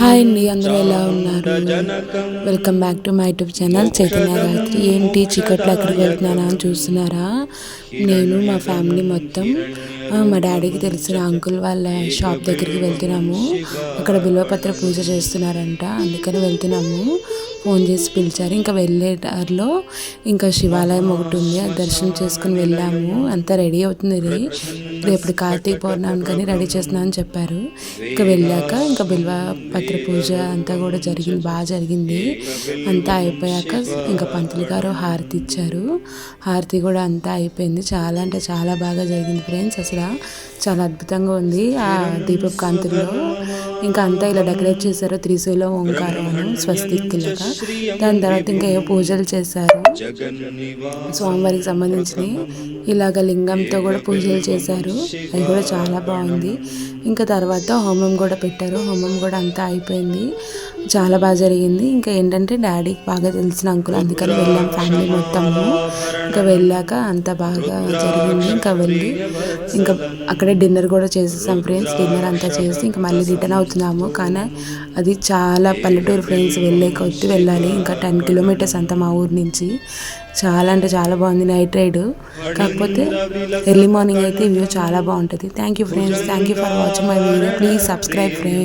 Hi అండి అందరూ ఎలా ఉన్నారు? Welcome back to my YouTube channel Chaitanya రాత్రి. ఏంటి చీకట్లో ఎక్కడికి వెళ్తున్నానా అని చూస్తున్నారా? నేను మా ఫ్యామిలీ మొత్తం మా డాడీకి తెలిసిన అంకుల్ వాళ్ళ షాప్ దగ్గరికి వెళ్తున్నాము. అక్కడ బిల్వపత్ర పూజ చేస్తున్నారంట అందుకని వెళ్తున్నాము. ఫోన్ చేసి పిలిచారు. ఇంకా వెళ్ళే దారిలో ఇంకా శివాలయం ఒకటి ఉంది. అది దర్శనం చేసుకుని వెళ్ళాము. అంతా రెడీ అవుతుంది ఇది. రేపు కార్తీక పౌర్ణమి కానీ రెడీ చేస్తున్నా అని చెప్పారు. ఇంకా వెళ్ళాక ఇంకా బిల్వ పత్ర పూజ అంతా కూడా జరిగింది. బాగా జరిగింది. అంతా అయిపోయాక ఇంకా పంతులు గారు హారతి ఇచ్చారు. హారతి కూడా అంతా అయిపోయింది. చాలా అంటే చాలా బాగా జరిగింది ఫ్రెండ్స్. అసలు చాలా అద్భుతంగా ఉంది ఆ దీపపు కాంతుల్లో ఇంకా అంతా ఇలా డెకరేట్ చేశారు. త్రిశూల ఓంకారం అని స్వస్తిక్ దాని తర్వాత ఇంకా ఏ పూజలు చేశారు. స్వామివారికి సంబంధించినవి. ఇలాగ లింగంతో కూడా పూజలు చేశారు. అది కూడా చాలా బాగుంది. ఇంకా తర్వాత హోమం కూడా పెట్టారు. హోమం కూడా అంతా అయిపోయింది. చాలా బాగా జరిగింది. ఇంకా ఏంటంటే డాడీకి బాగా తెలిసిన అంకుల్ అందుకని వెళ్ళాం ఫ్యామిలీ మొత్తము. ఇంకా వెళ్ళాక అంత బాగా జరిగింది. ఇంకా వెళ్ళి ఇంకా అక్కడే డిన్నర్ కూడా చేసేసాం ఫ్రెండ్స్. డిన్నర్ అంతా చేసి ఇంకా మళ్ళీ రిటర్న్ అవుతున్నాము. కానీ అది చాలా పల్లెటూరు ఫ్రెండ్స్ వెళ్ళే కొద్ది వెళ్ళాలి. ఇంకా టెన్ కిలోమీటర్స్ అంతా మా ఊరు నుంచి. చాలా అంటే చాలా బాగుంది నైట్ రైడ్. కాకపోతే ఎర్లీ మార్నింగ్ అయితే వ్యూ చాలా బాగుంటుంది. Thank you friends thank you for watching my video please subscribe friends